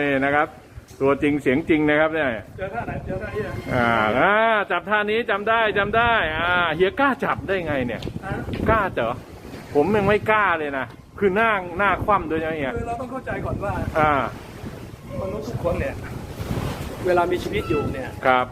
นี่นะครับ ตัวจริงเสียงจริงนะครับเนี่ยเจอท่าไหนเจอท่าเอี้ยอ่าอ่าจับท่านี้จำได้จำได้อ่าเฮียกล้าจับได้ไงเนี่ยฮะกล้าเจอผมยังไม่กล้าเลยนะคือหน้าหน้าคว่ำด้วยนะเฮียคือเราต้องเข้าใจก่อนว่าอ่ามนุษย์ทุกคนเนี่ย เวลามีชีวิตอยู่เนี่ย ครับ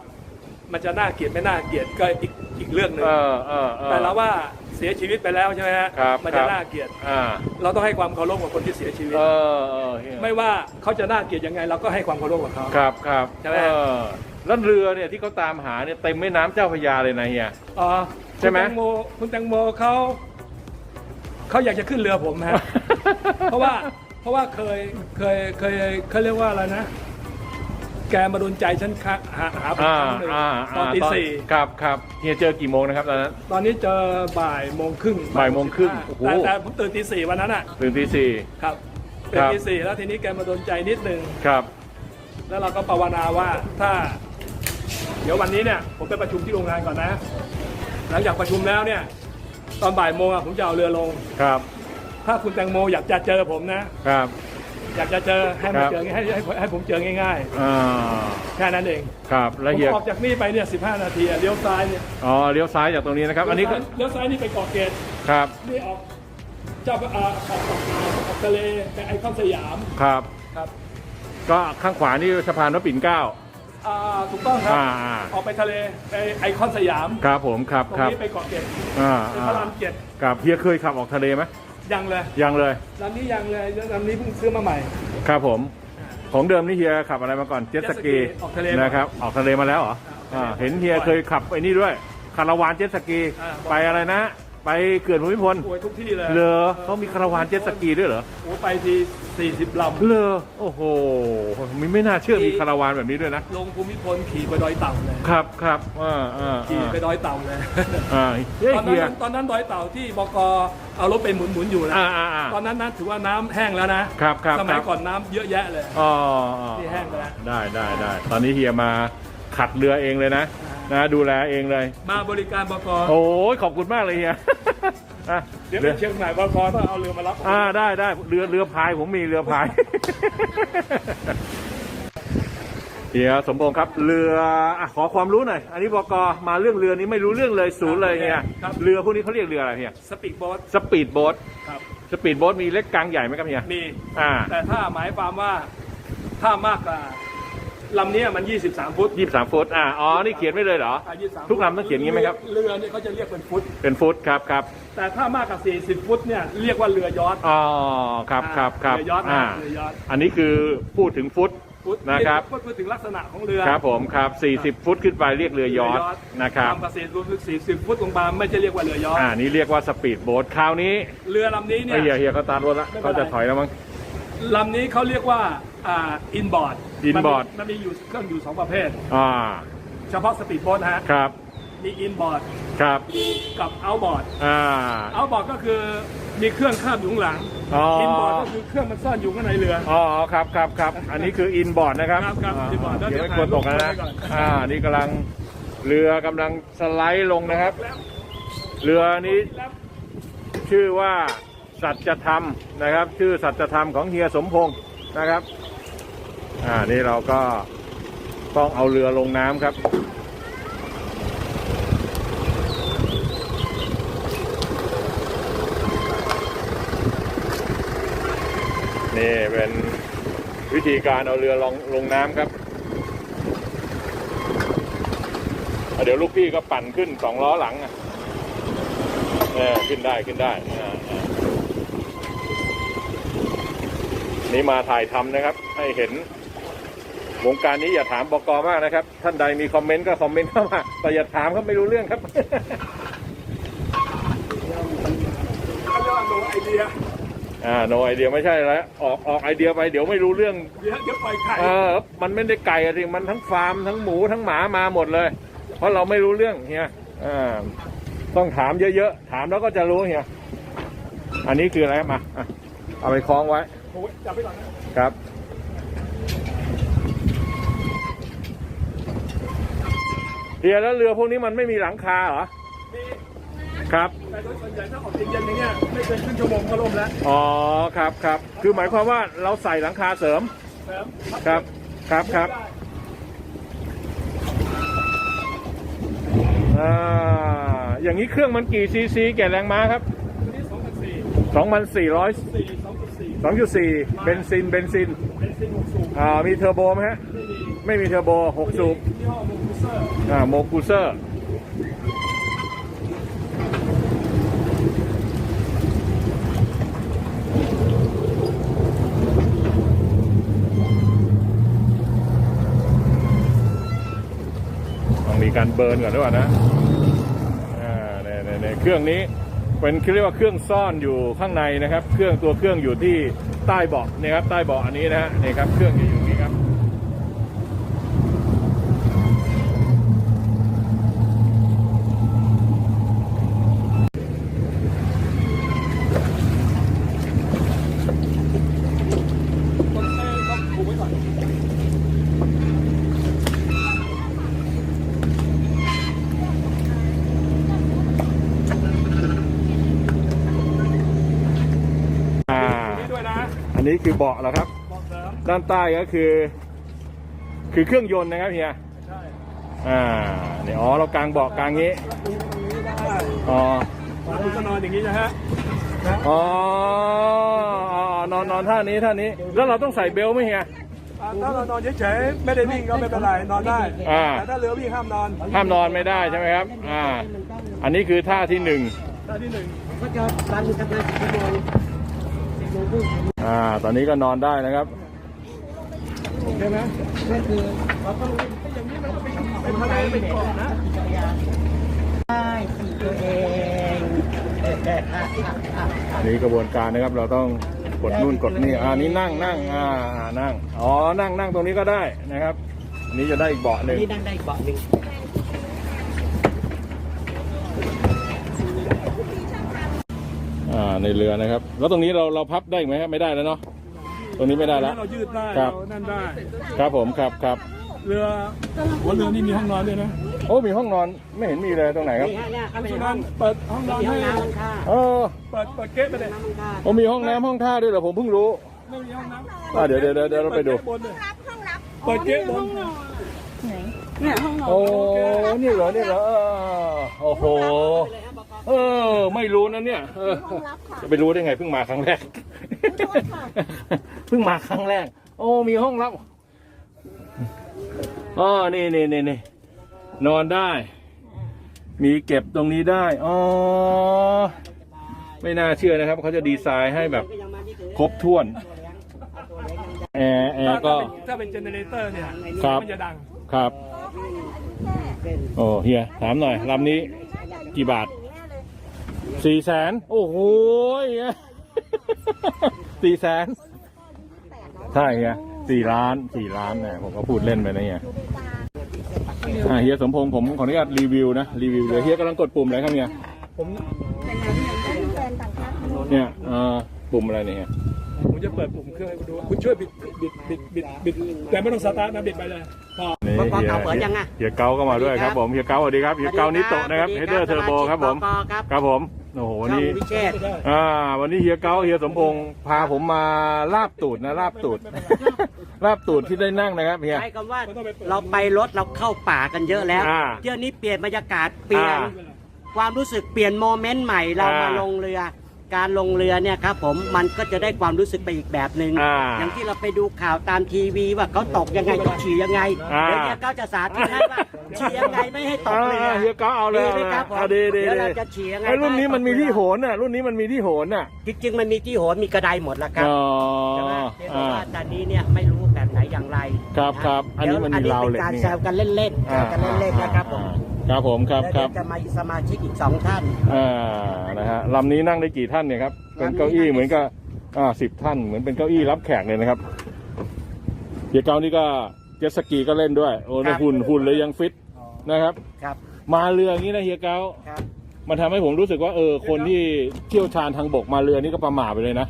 มันจะน่าเกลียดไม่น่าเกลียดก็อีกอีกเรื่องหนึ่งเออเออเออแต่เราว่าเสียชีวิตไปแล้วใช่ไหมฮะครับมันครัจะบน่าเกลียด อ่าเราต้องให้ความเคารพกับคนที่เสียชีวิต เออเออเฮียไม่ว่าเขาจะน่าเกลียดยังไง เราก็ให้ความเคารพกับเขา ครับครับใช่ไหม เออแล้วเรือเนี่ยที่เขาตามหาเนี่ยเต็มแม่น้ำเจ้าพระยาเลยนะเฮีย อ๋อใช่ไหม คุณแตงโมคุณแตงโมเขาเขาอยากจะขึ้นเรือผมฮะ เพราะว่าเพราะว่าเคยเคยเคยเขาเรียกว่าอะไรนะ แกมาดนใจฉันค่ะหาหาผมอ่าครั้งหนึ่งอ่าตอนตีสี่ครับครับเฮียเจอกี่โมงนะครับตอนนั้น ตอนนี้เจอบ่ายโมงครึ่งบ่ายโมงครึ่งโอ้โห แต่แต่ผมตื่นตีสี่วันนั้นอะตื่นตีสี่ ครับคตื่นรับ ตีสี่แล้วทีนี้แกมาดนใจนิดนึง ครับ แล้วเราก็ภาวนาว่าถ้า เดี๋ยววันนี้เนี่ยผมไปประชุมที่โรงงานก่อนนะ หลังจากประชุมแล้วเนี่ย ตอนบ่ายโมงอะผมจะเอาเรือลง ครับ ถ้าคุณแตงโมอยากจะเจอผมนะ ครับ อยากจะเจอให้มาครับเจอให้ให้ให้ผมเจอง่ายอ่าๆแค่นั้นเองครับผแล้วมเฮียออกจากนี่ไปเนี่ย15นาทีอะเลี้ยวซ้ายเนี่ยอ๋อเลี้ยวซ้ายจากตรงนี้นะครับ อันนี้ก็เลี้ยวซ้ายนี่ไปเกาะเกร็ดครับนี่ออกเจ้าอ่าออกออกออกทะเลไปไอคอนสยามครับ ครับก็ข้างขวานี่สะพานพระปิ่นเกล้า อ่าถูกต้องครับอ่าอ่า ออกไปทะเลไปไอคอนสยามครับผมครับตรงครับนี้ไปเกาะเกร็ดอ่าเป็นอ่าพระรามเจ็ดครับเฮียเคยขับออกทะเลไหม ยังเลยยังเลยลำนี้ยังเลยลำนี้เพิ่งซื้อมาใหม่ ครับผม ของเดิมนี่เฮียขับอะไรมาก่อน เจ็ตสกีเจ็ตสกีออกทะเลมานะครับ ออกทะเลมาแล้วเหรออ่าอ่าเห็นเฮียเคยขับไอ้นี่ด้วยคาราวานเจ็ตสกีอ่าไปอะไรนะ ไปเขื่อนภูมิพลโอ้ยทุกที่เลยเลอเขามีคาราวานเจ็ตสกีด้วยเหรอโอ้ไปที40ลำเลอโอ้โหมีไม่น่าเชื่อมีคาราวานแบบนี้ด้วยนะ ลงภูมิพลขี่ไปดอยเต่าเลยครับครับอ่าอ่าขี่ไปดอยเต่าเลยอ่าเฮ้ยตอนเฮียนั้นตอนนั้นดอยเต่าที่บกเอารถไปหมุนหมุนๆอยู่นะอ่าอ่าอ่าตอนนั้นนะถือว่าน้ำแห้งแล้วนะครับครับสมัยครับก่อนน้ำเยอะแยะเลยอ๋ออ๋อที่แห้งไปแล้วได้ได้ได้ตอนนี้เฮียมาขัดเรือเองเลยนะ นะดูแลเองเลย มาบริการบกโอ้ยขอบคุณมากเลยเฮียอะเดี๋ยวเรืไปอเชียงใหม่บกต้องเอาเรือมารับอ่าได้ได้เรือเรือพายผมมีเรือพายเฮียสมพงษ์ครับเรืออะขอความรู้หน่อยอันนี้บกมาเรื่องเรือนี้ไม่รู้เรื่องเลยศูนย์เลยเฮียเรือพวกนี้เขาเรียกเรืออะไรเฮียสปีดโบ๊ทสปีดโบ๊ทครับสปีดโบ๊ทมีเล็กกลางใหญ่ไหมครับเฮียมีอ่าแต่ถ้าหมายความว่าถ้ามากกว่า ลำเนี้ยมัน 23 ฟุตยี่สิบสามฟุต อ่าอ๋อ นี่เขียนไว้เลยเหรอ อ่า23ทุกลำต้องเขียนอย่างนี้ไหมครับ เรือเนี่ยเขาจะเรียกเป็นฟุต เป็นฟุตครับครับแต่ถ้ามากกว่า40 ฟุตเนี่ยเรียกว่าเรือยอทอ๋อครับครับครับเรือยอทนะอ่า เรือยอทอันนี้คือพูดถึงฟุต ฟุตนะครับพูดพูดถึงลักษณะของเรือครับผมครับ 40 ฟุตขึ้นไปเรียกเรือยอทนะครับตามกระสีรวมถึง40 ฟุตลงมาไม่ใช่เรียกว่าเรือยอทอ่า นี่เรียกว่าสปีดโบ๊ท คราวนี้เรือลำนี้เนี่ไอ้ยเฮียเฮียเขาตามรถละไม่เป็นไร เขาจะถอยแล้วมั้ง ลำนี้เขาเรียกว่าอ่าอินบอร์ด inboard มันมีอยู่เครื่องอยู่สองประเภท อ่าเฉพาะสปีดโบ๊ทนะฮะ ครับมีอินบอร์ดครับกับเอาบอร์ดอ่า เอาบอร์ดก็คือมีเครื่องข้ามอยู่ข้างหลังอ๋ออิ นบอร์ดก็คือเครื่องมันซ่อนอยู่ข้างในเรือ อ๋อครับครับครับอันนี้คืออินบอร์ดนะครับครับครับ inboard เดี๋ยวไม่เดี๋ยวควรตกนะถ่ายรูปไว้ก่อน อ่านี่กำลังเรือกำลังสไลด์ลงนะครับ แล้วเรือนี้แล้วชื่อว่า สัจธรรมนะครับ ชื่อสัจธรรมของเฮียสมพงศ์นะครับ อ่านี่เราก็ต้องเอาเรือลงน้ำครับนี่เป็นวิธีการเอาเรือลงลงน้ำครับ เดี๋ยวลูกพี่ก็ปั่นขึ้นสองล้อหลังอะเออขึ้นได้ขึ้นได้อ่าอ่า นี่มาถ่ายทำนะครับ ให้เห็นวงการนี้อย่าถามบกมากนะครับ ท่านใดมีคอมเมนต์ก็คอมเมนต์เข้ามาแต่อย่าถามเขาไม่รู้เรื่องครับเขาเรียกว่าโนไอเดียอ่าโนไอเดียไม่ใช่แล้วออกออกไอเดียไปเดี๋ยวไม่รู้เรื่องเดี๋ยวเดี๋ยวปล่อยไข่เออมันไม่ได้ไก่อะสิมันทั้งฟาร์มทั้งหมูทั้งหมามาหมดเลย เพราะเราไม่รู้เรื่องเฮียอ่าต้องถามเยอะๆถามแล้วก็จะรู้เฮียอันนี้คืออะไรมาอะเอาไปคล้องไว้โอ้ย จับไปก่อนนะครับเฮียแล้วเรือพวกนี้มันไม่มีหลังคาเหรอ มีครับ แต่โดยส่วนใหญ่ถ้าออกเย็นๆอย่างเงี้ยไม่เกินครึ่งชั่วโมงก็ล่มแล้วอ๋อ ครับครับ คือหมายความว่าเราใส่หลังคาเสริม เสริมครับ ครับครับอ่าอย่างนี้เครื่องมันกี่ซีซีแก่แรงม้าครับตัวนี้สองพันสี่2,400สี่สองจุดสี่ 2.4 เบนซิน เบนซิน เป็นซินหกสูบอ่า มีเทอร์โบไหมฮะ ไม่มีไม่มีเทอร์โบ 6 สูบ ยี่ห้อโมกุเซอร์อ่า โมกูเซอร์ ต้องมีการเบิร์นก่อนด้วยนะ อ่าในในในเครื่องนี้ เป็นเรียกว่าเครื่องซ่อนอยู่ข้างในนะครับ เครื่องตัวเครื่องอยู่ที่ใต้เบาะนะครับใต้เบาะอันนี้นะฮะนี่ครับเครื่องอยู่ตรงนี้ครับ ต้นเต้ต้องผูกไว้ก่อน อ่า นี่ด้วยนะ อันนี้ คือเบาะแล้วครับ บอกเสริมด้านใต้ก็คือ คือเครื่องยนต์นะครับเฮียใช่อ่าเนี่ยอ๋อเรากางเบาะกางงี้แล้วดูตรงนี้ได้อ๋อคุณก็นอนอย่างนี้นะฮะนะอ๋ออ๋อนอนนอนท่านี้ท่านี้ แล้วเราต้องใส่เบลต์ไหมเฮีย อ่าถ้าเรานอนเฉยๆไม่ได้วิ่งก็ไม่เป็นไรนอนได้ อ่า แต่ถ้าเรือวิ่งห้ามนอนห้ามนอนไม่ได้ใช่ไหมครับ อ่า อันนี้คือท่าที่หนึ่ง ท่าที่หนึ่ง ก็จะรันทำงานสิบชั่วโมงสิบโมงครึ่ง อ่า ตอนนี้ก็นอนได้นะครับใช่ไหมก็คือเราต้องอย่างนี้มันก็เป็นเป็นทะเลเป็นเกาะนะได้สี่ตัวเองอันนี้กระบวนการนะครับ เราต้องกดนู่นกดนี่อ่านี้นั่งนั่งอ่าอ่านั่ง อ๋อ นั่งนั่งตรงนี้ก็ได้นะครับ อันนี้จะได้อีกเบาะหนึ่งนี่นั่งได้อีกเบาะหนึ่ง อ่าในเรือนะครับ แล้วตรงนี้เราเราพับได้อีกไหมครับไม่ได้แล้วเนาะตรงนี้ไม่ได้แล้ว เรายืดได้ครับเรานั่นได้ ครับผมครับครับเรือหัวเรือนี่มีห้องนอนด้วยนะโอ้มีห้องนอนไม่เห็นมีเลยตรงไหนครับนี่ฮะเนี่ยเขาเพเป็ราะนฉะห้นั้อนงเปิดห้องนอนมีห้อให้งน้ำห้องท่าเออเปิดเปิดเก๊ะไปเลยน้ำห้องท่าผมมีห้องน้ำห้องท่าด้วยเหรอผมเพิ่งรู้ ไม่มีห้องน้ำอะเดี๋ยวเดี๋ยวเดี๋ยวเดี๋ยวเราไปดูบนเลยเปิดเก๊ะบนเนี่ยห้องนอนโอ้นี่เหรอนี่เหรอเออโอ้โห เออ ไม่รู้นะเนี่ยเออจะไปรู้ได้ไงเพิ่งมาครั้งแรกเพิ่งมาครั้งแรก โอ้มีห้องรับอ๋อนี่นี่นี่นี่นอนได้ มีเก็บตรงนี้ได้อ๋อไม่น่าเชื่อนะครับเขาจะดีไซน์ให้แบบครบถ้วนแอร์แอร์ก็ ถ้าเป็นเจเนเรเตอร์เนี่ยครับ มันจะดัง ครับ โอ้เฮียถามหน่อยลำนี้กี่บาท สี่แสนโอ้โหเฮียสี่แสนใช่เฮียสี่ล้านสี่ล้านเนี่ยผมก็พูดเล่นไปนะเฮียอ่าเฮียสมพงษ์ผมขออนุญาตรีวิวนะรีวิวเลยเฮียกำลังกดปุ่มอะไรครับเฮียผมเนี่ยเอ่อปุ่มอะไรเนี่ยเฮียผมจะเปิดปุ่มเครื่องให้คุณดูคุณช่วยบิดบิดบิดบิดบิดแต่ไม่ต้องสตาร์ทนะบิดไปเลยพอนี่บอกเฮียเก่าเปิดยังอะเฮียเกาก็มาด้วยครับผมเฮียเกาสวัสดีครับเฮียเกานิโตะนะครับเฮดเดอร์เทอร์โบครับผมกครับครับผม โอ้โหวันช่องนี้ วิเชษฐ์อ่า วันนี้เฮียเก้าเฮียสมพงษ์พาผมมาลาบตูดนะลาบตูด ลาบตูดที่ได้นั่งนะครับเฮีย ใช้คำว่าเราไปรถเราเข้าป่ากันเยอะแล้วอ่าเที่ยวนี้เปลี่ยนบรรยากาศเปลี่ยน อ่าความรู้สึกเปลี่ยนโมเมนต์ใหม่เราอ่าม มาลงเรือ การลงเรือเนี่ยครับผมมันก็จะได้ความรู้สึกไปอีกแบบหนึ่งอ่าอย่างที่เราไปดูข่าวตามทีวีว่าเขาตกยังไงเขาฉี่ยังไงอ่า เดี๋ยวเนี่ยเขาจะสาธิตให้ว่าฉี่ยังไงไม่ให้ตกเรืออ่าเฮียเก้าเอาเลยดีไหมครับผมเอาดีดีเดี๋ยวดีเราจะฉี่ยังไงไอ้รุ่นนี้มันมีที่โหนนน่ะรุ่นนี้มันมีที่โหนน่ะจริงๆมันมีที่โหนมีกระไดหมดแล้วครับ อ๋อใช่ไหมเพียงแต่อ่า ว่าตอนนี้เนี่ยไม่รู้แบบไหนอย่างไรครับนะครับอันนี้มันมีดี๋ยวราวเหล็กเป็นการนี่แซวกันเล่นๆแซวกันเล่นๆนะครับผม ครับผมครับแล้วคเดี๋รัยบวจะมาสมาชิกอีกสองท่าน อ่า นะฮะลำนี้นั่งได้กี่ท่านเนี่ยครับ เป็นเก้าอี้เหมือนกับอ่าสิบท่าน เหมือนเป็นเก้าอี้รับแขกเลยนะครับเฮียเก้านี่ก็เจ็ตสกีก็เล่นด้วย โอ้ครัในบหุ่นหุ่นเลยยังฟิตนะครับ ครับมาเรืออย่างนี้นะเฮียเก้าครับ มันทำให้ผมรู้สึกว่าเออ คนที่เที่ยวชาญทางบกมาเรือนี่ก็ประมาทไปเลยนะ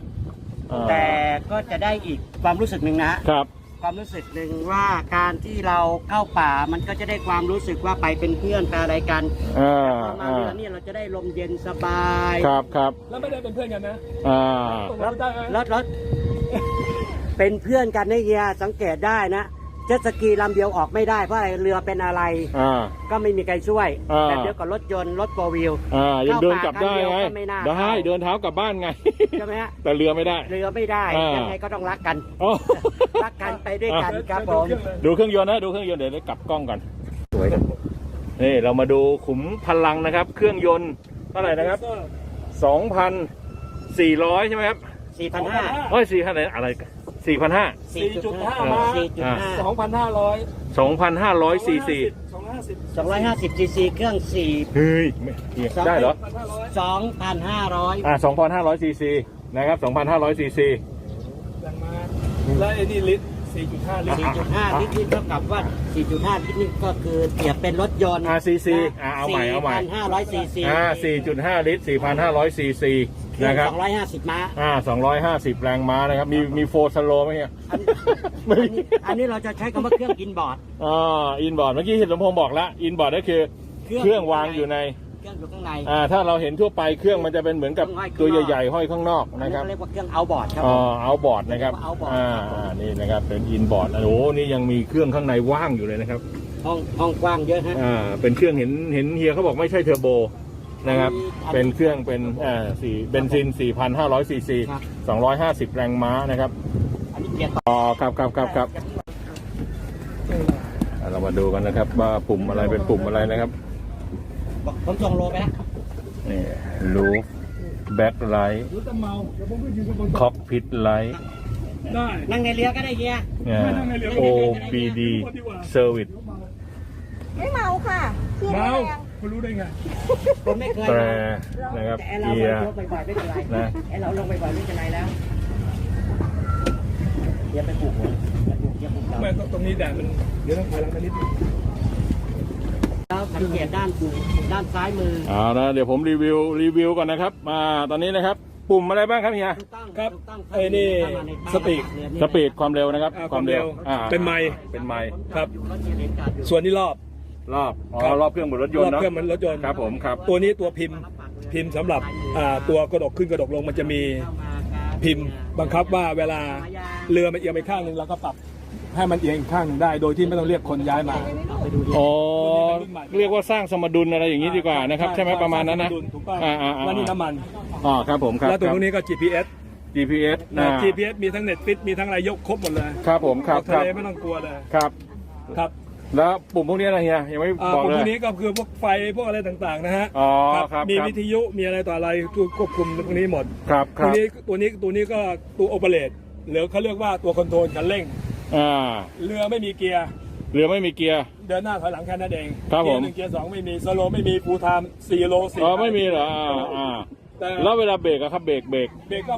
อ่าแต่ก็จะได้อีกความรู้สึกหนึ่งนะ ครับ ความรู้สึกหนึ่งว่าการที่เราเข้าป่ามันก็จะได้ความรู้สึกว่าไปเป็นเพื่อนไปอะไรกันอ่าพอมาอ่าเรือเนี่ยเราจะได้ลมเย็นสบายครับครับแล้วไม่ได้เป็นเพื่อนกันนะอ่าตกลงได้ไหม แล้วแล้วเป็นเพื่อนกันนะเฮียสังเกตได้นะ เจ็ตสกีลำเดียวออกไม่ได้เพราะอะไรเรือเป็นอะไร อ่า ก็ไม่มีใครช่วยอ่า แต่เดียวกับรถยนต์รถโฟร์วิวอ่ายังเดินกลับได้เข้าไงป่าครั้งเดียวก็ไม่น่าได้เข้า เดินเท้ากลับบ้านไง ใช่ไหมฮะแต่เรือไม่ได้ เรือไม่ได้อ่ายั ยังไงก็ต้องรักกันอ๋อรักกันไปด้วยกันครับผมดูเครื่องยนต์นะดูเครื่องยนต์เดี๋ยวได้กลับกล้องก่อนสวยนี่เรามาดูขุมพลังนะครับ เครื่องยนต์เท่าไหร่นะครับสองพันสี่ร้อยใช่ไหมครับ4,500โอ้ยสี่พันอะไร สี่พันห้า 4.5 มา4.5สองพันห้าร้อยสองพันห้าร้อยสี่สี่สองห้าสิบ250ซีซีเครื่องเฮ้ยไม่เนี่ยได้เหรอ พันห้าร้อย4 2,500อ่าสองพันห้าร้อยซีซีนะครับสองพันห้าร้อยซีซีแรงมา แล้วไอ้นี่ลิตร 4.5 ลิตร 4.5 ลิตรนี่เท่ากับว่า 4.5 ลิตรนี่ก็คือเปรียบเป็นรถยนต์อ่าซีซีอ่าเอาใหม่เอาใหม่4,500ซีซีอ่าสี่จุดห้าลิตรสี่พันห้าร้อยซีซีเครื่องนะครับ250 ม้า อ่าสองร้อยห้าสิบแรงม้านะครับ มีมีโฟร์สโลไหมเนี่ยอันไม่อันนี้อันนี้เราจะใช้คำว่าเครื่องอินบอร์ด อ่า อินบอร์ด เมื่อกี้เห็นสมพงษ์บอกแล้ว อินบอร์ดก็คือเครื่องวางอยู่ใน เครื่องอยู่ข้างในอ่าถ้าเราเห็นทั่วไปเครื่องมันจะเป็นเหมือนกับเครื่องห้อยข้างนอกตัวใหญ่ๆห้อยข้างนอกอันนี้นะครับเขาเรียกว่าเครื่องเอาบอร์ดครับอ๋ผอมเอาบอร์ดนะครับเอาบอร์ดอ่าอ่านี่นะครับเป็นอินบอร์ดโอ้โหนี่ยังมีเครื่องข้างในว่างอยู่เลยนะครับ ห้องห้องกว้างเยอะฮะอ่าเป็นเครื่องเห็นเห็นเฮียเขาบอกไม่ใช่เทอร์โบนะครับอันนี้เป็นเครื่องเป็นอ่าสี่เบนซิน 4,500ซีซีครับ250 แรงม้านะครับอันนี้เกียร์ต่ออ๋อครับครับครับครับอ่าเรามาดูกันนะครับว่าปุ่มอะไรเป็นปุ่มอะไรนะครับ ผมส่งโลไปแล้วนี่ลูฟแบ็คไลท์รู้แต่เมาเดี๋ยวผมก็อยู่บนคอกพิทไลท์ได้นั่งในเรือก็ได้เฮียโอ OBD Service ไม่เมาค่ะพี่เมาแรงคุณรู้ได้ไงผมไม่เคยแตรมานะครับแต่เราเกียร์ลงบ่อยๆไม่เป็นไรนะไอเราลงบ่อยๆไม่เป็นไรแล้วเดี๋ยวไปปลูกหัวอย่าปลูกอย่าปลูกเราไม่ตรงนี้แดดมันเดี๋ยวต้องถอยหลังไปนิดนึง แล้วสังเกตด้านด้านซ้ายมือเอาละเดี๋ยวผมรีวิวรีวิวก่อนนะครับมาตอนนี้นะครับ ปุ่มอะไรบ้างครับเฮีย ถูกต้องครับถูกต้องไอ้นี่เข้ามาในบ้านสปีดเรือนี่สปีดความเร็วนะครับอ่าความเร็วอ่าเป็นไมล์ เป็นไมล์ครับ อยู่รถเรือเรนการ์ดอยู่ส่วนนี้รอบ รอบอ๋อครับ รอบเครื่องบนรถยรนอบต์เนาะเครื่องมันรถยนต์ครับผมครับตัวนี้ตัวพิมพ์พิมพ์สำหรับอ่าตัวกระดกขึ้นกระดกลงมันจะมีเข้ามาครับพิมพ์บังคับว่าเวลาเรือมันเอียงไปข้างหนึ่งเราก็ปรับ ให้มันเอียงอีกข้างหนึ่งได้ โดยที่ไม่ต้องเรียกคนย้ายมาไปดูดิอ๋อเรียกว่าสร้างสมดุลอะไรอย่างนี้ดีกว่านะครับ ใช่ไหมประมาณนั้นนะถูกต้องอ่าอ่าอ่าแล้วนี่น้ำมันอ๋อครับผมครับแล้วตัวครับนี้ก็ GPS GPS นะนะ GPS มีทั้งเน็ตฟิตมีทั้งอะไรยกครบหมดเลยครับผมครับออกคทะรับเลไม่ต้องกลัวเลยครับครับแล้วปุ่มพวกนี้อะไรเฮียยังไม่อ่าบอกพวกเลยนี้ก็คือพวกไฟพวกอะไรต่างๆนะฮะอ๋อครับมีครับวิทยุมีอะไรต่ออะไรตัวควบคุมพวกนี้หมดครับคตัวรับนี้ตัวนี้ตัวนี้ก็ตัวโอเปเรตหรือเขาเรียกว่าตัวคอนโทรลคันเร่ง อ่า เรือไม่มีเกียร์ เรือไม่มีเกียร์ เดินหน้าถอยหลังแค่นั้นเองครับเกียผมร์หนึ่งเกียร์สองไม่มีสโลไม่มีฟูลไทม์สี่โลสี่อ๋อไม่มีเหรออ่าอ่าแต่แล้วเวลาเบรกอะครับเบรกเบรกเบรกก็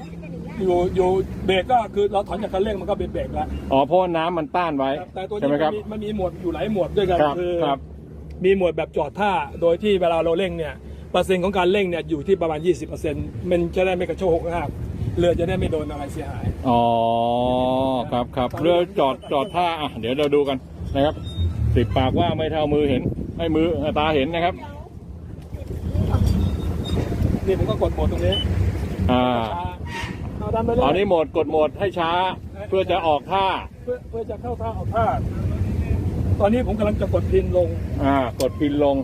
อยู่อยู่เบรกก็คือเราถอนจากคันเร่งมันก็เป็นเบรกแล้วอ๋อเพราะว่าน้ำมันต้านไว้ครับแต่ตัวใช่นี้ไหมครับมันมีมันมีหมวดอยู่หลายหมวดด้วยกันครับคือครับ มีหมวดแบบจอดท่าโดยที่เวลาเราเร่งเนี่ยเปอร์เซ็นต์ของการเร่งเนี่ยอยู่ที่ประมาณ 20%มันจะได้ไม่กระโชกหัก เรือจะได้ไม่โดนอะไรเสียหาย อ๋อครับครับเรือจอดจอดท่าอะเดี๋ยวเราดูกันนะครับสิบปากว่าไม่เท่ามือเห็นให้มือตาเห็นนะครับ นี่ผมก็กดโหมดตรงนี้อ่าช้าเอาดันไปเลยตอนนี้โหมดกดโหมดให้ช้า เพื่อจะออกท่า เพื่อเพื่อจะเข้าท่าออกท่า ตอนนี้ผมกำลังจะกดพินลง อ่ากดพินลง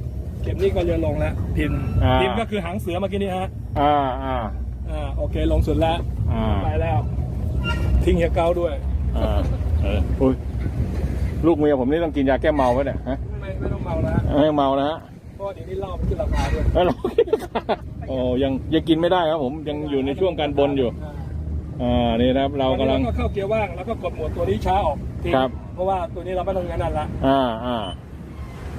เข็มนี้ก็เรือลงแล้วพินอ่าพินก็คือหางเสือเมื่อกี้นี้ฮะ อ่าอ่า อ่าโอเคลงสุดแล้วอ่าไปแล้ว ทิ้งเฮียเกาด้วยอ่าเอออุ้ยลูกเมียผมนี่ต้องกินยาแก้เมาไว้เนี่ยฮะไม่ไม่ต้องเมาแล้วฮะไม่เมานะฮะเพราะว่าเดี๋ยวนี้เหล้ามันขึ้นราคาด้วยแล้วเราโอ้ยังยังกินไม่ได้ครับ ผมยังอยู่ในช่วงการบนอยู่อ่านี่นะครับเรากำลังตอนนี้ก็เข้าเกียร์ว่างแล้วก็กดโหมดตัวนี้ช้าออกทิ้งครับ เพราะว่าตัวนี้เราไม่ต้องงานนั่นละอ่าอ่า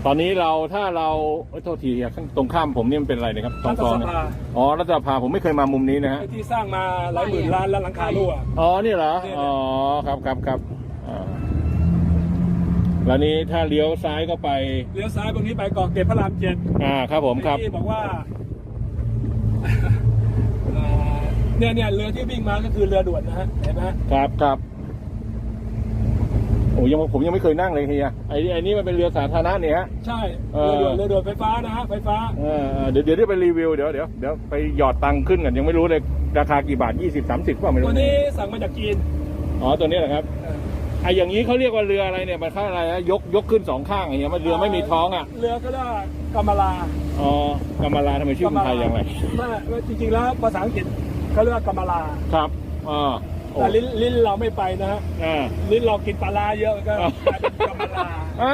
ตอนนี้เราถ้าเราเอ้ยโทษทีอะข้างตรงข้ามผมนี่มันเป็นอะไรนะครับตรรังฐกองสเนี่ยภา อ๋อรัฐสภาผมไม่เคยมามุมนี้นะฮะ ไอ้ที่สร้างมาหลายหมื่นล้านแล้วหลังคารั่ว อ๋อ นี่เหรอ เนี่ย อ๋อ ครับครับครับอ่าแล้วนี้ถ้าเลี้ยวซ้ายก็ไป เลี้ยวซ้ายตรงนี้ไปเกาะเกร็ดพระรามเจ็ดอ่า ครับผมครับ ที่บอกว่าเอ่อเนี่ยเนี่ยเรือที่วิ่งมาก็คือเรือด่วนนะฮะเห็นไหมฮะ ครับครับ โอ้ยังผมยังไม่เคยนั่งเลยเฮียไอ้ไอ้นี่มันเป็นเรือสาธารณะเนี่ยฮะ ใช่เอเรืออด่วนเรือด่วนไฟฟ้านะฮะไฟฟ้าเออเออเดี๋ยวเดี๋ยวได้ไปรีวิวเดี๋ยวเดี๋ยวเดี๋ยวไปหยอดตังค์ขึ้นกันยังไม่รู้เลยราคากี่บาทยี่สิบสามสิบว่าไม่รู้ตัวนี้สั่งมาจากจีนอ๋อตัวนี้เหรอครับเออไอ้อย่างนี้เขาเรียกว่าเรืออะไรเนี่ยมันเข้าอะไรนะยกยกขึ้นสองข้างอย่างเงี้ยมันเรือไม่มีท้องอะเรือก็เรียกว่ากำมะลาอ๋อกำมะลาทำไมชื่อคนไทยอย่างไรไม่จริงๆแล้วภาษาอังกฤษเขาเรียกว่ากำมะลาครับอ่าโอ้ แต่ลิ้นลิ้นเราไม่ไปนะฮะอ่า ลิ้นเรากินปลาร้าเยอะก็อ่ากลายเป็นกำมะลาอ่า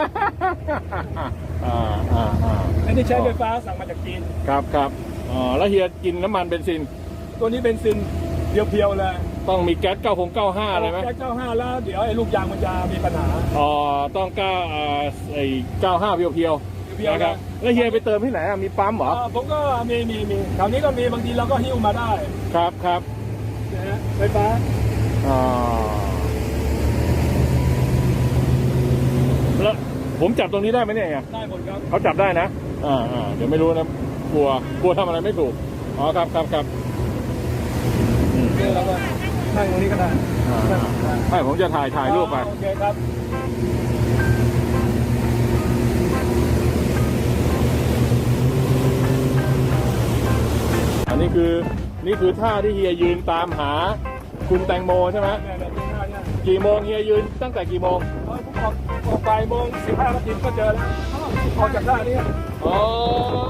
อ่าอ่าอ่าอันนี้ใช้ไฟฟ้าสั่งมาจากจีน ครับครับอ๋อแล้วเฮียกินน้ำมันเบนซิน ตัวนี้เป็นซินเพียวๆเลยต้องมีแก๊สเก้าหงเก้าห้าอะไรไหมแก๊สเก้าห้าแล้วเดี๋ยวไอ้ลูกยางมันจะมีปัญหา อ๋อ ต้องเก้าอ่าไอ้เก้าห้าเพียวเพียวเพียวๆนะครับนะแล้วเฮียไปเติมที่ไหนอะมีปั๊มเหรออ่าผมก็มีมีมีแถวนี้ก็มีบางทีเราก็หิ้วมาได้ครับครับนะฮะไฟฟ้า อ๋อแล้วผมจับตรงนี้ได้ไหมเนี่ยเฮียได้หมดครับเขาจับได้นะ อ่าอ่าเดี๋ยวไม่รู้นะ กลัว กลัวทำอะไรไม่ถูก อ๋อ ครับครับครับอืมเนี่ยเราก็นั่งตรงนี้ก็ได้อ่าอ่าไม่ผมจะถ่ายถ่ายรูปไป โอเคครับ อันนี้คือ นี่คือท่าที่เฮียยืนตามหา คุณแตงโมใช่ไหมเนี่ยเนี่ยเนี่ยเนี่ยกี่โมงเฮียยืนตั้งแต่กี่โมงเอ้ยผมออกออกบ่ายโมงสิบห้านาทีก็เจอแล้วอ้าวออกจากท่านี้อ๋อ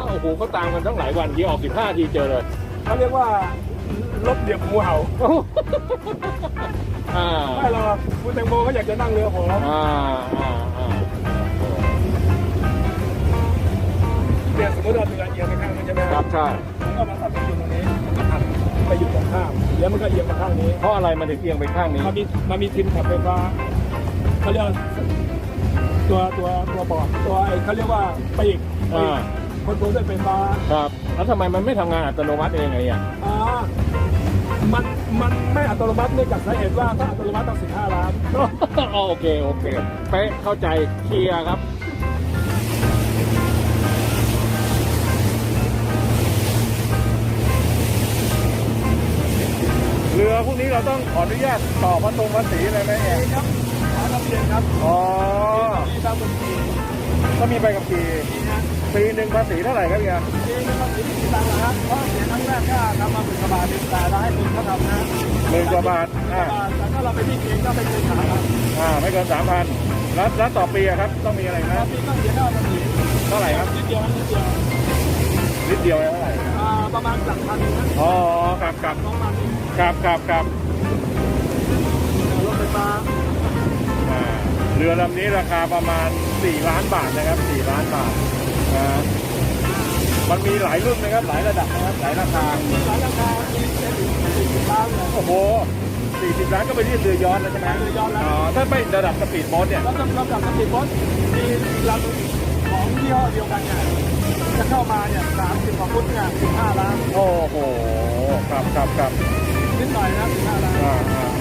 โอ้โหเขาตามกันตั้งหลายวันเฮียออกสิบห้าทีเจอเลยเขาเรียกว่าลบเดียบงูเห่าอ่าไม่หรอกคุณแตงโมเขาอยากจะนั่งเรือผมอ่าอ่าอ่าเนี่ยสมมติเราเรือเอียงไปข้างนึงใช่ไหมครับใช่ผมก็มาตัดสินอยู่ตรงนี้มันก็หัน ไปอยู่ตรงข้ามเดี๋ยวมันก็เอียงมาข้างนี้เพราะอะไรมันถึงเอียงไปข้างนี้มันมีมันมีทิมขับไฟฟ้าเขาเรียกว่าตัวตัวตัวบอร์ดตัวไอ้เขาเรียกว่าปีกปีกอ่าคอนโทรลด้วยไฟฟ้าครับแล้วทำไมมันไม่ทำงานอัตโนมัติเองไงอะอ่ามันมันไม่อัตโนมัติเนื่องจากสาเหตุว่าถ้าอัตโนมัติต้อง15 ล้านอ๋อโอเคโอเคเป๊ะเข้าใจเคลียร์ครับ นี้เราต้องขออนุญาตต่อพระตรงภาษีอะไรไหมเนี่ยครับขอรับเรียนครับอ๋อมีตามบัญชีก็มีใบกับปีปีหนึ่งภาษีเท่าไหร่ครับเฮียมีนะครับมีที่ต่างนะครับเพราะเสียครั้งแรกก็ทำมาหมื่นกว่าบาทแต่เราให้คุณเขาทำนะหมื่นกว่าบาทอ่าแต่ถ้าเราไปที่เองก็เป็นเงินขาครับอ่าไม่เกินสามพันแล้วแล้วต่อปีอะครับต้องมีอะไรแล้นะวพี่ก็เสียค่าภาษีเท่าไหร่ครับนิดเดียวนิดเดียวนิดเดียวเท่าไหร่อ่าประมาณสามพันนะอ๋อครับครับประมาณนี้ ครับครับครับรถไฟฟ้าอ่าเรือลำนี้ราคาประมาณ 4 ล้านบาทนะครับ4ล้านบาทนะมันมีหลายรุ่นนะครับหลายระดับนะครับหลายราคามีหลายราคามีเป็นสี่สิบล้านเลยโอ้โห40ล้านก็ไปที่เรือยอชต์แล้วใช่ไหมเรือยอชต์แล้วอ๋อถ้าไม่ระดับสปีดโบ๊ทเนี่ยแล้วก็ลำดับสปีดโบ๊ทมีลำของยี่ห้อเดียวกันเนี่ยจะเข้ามาเนี่ยสามสิบกว่าฟุตเนี่ยสิบห้าล้านโอ้โหครับครับครับ นิดหน่อยนะสิบห้าล้าน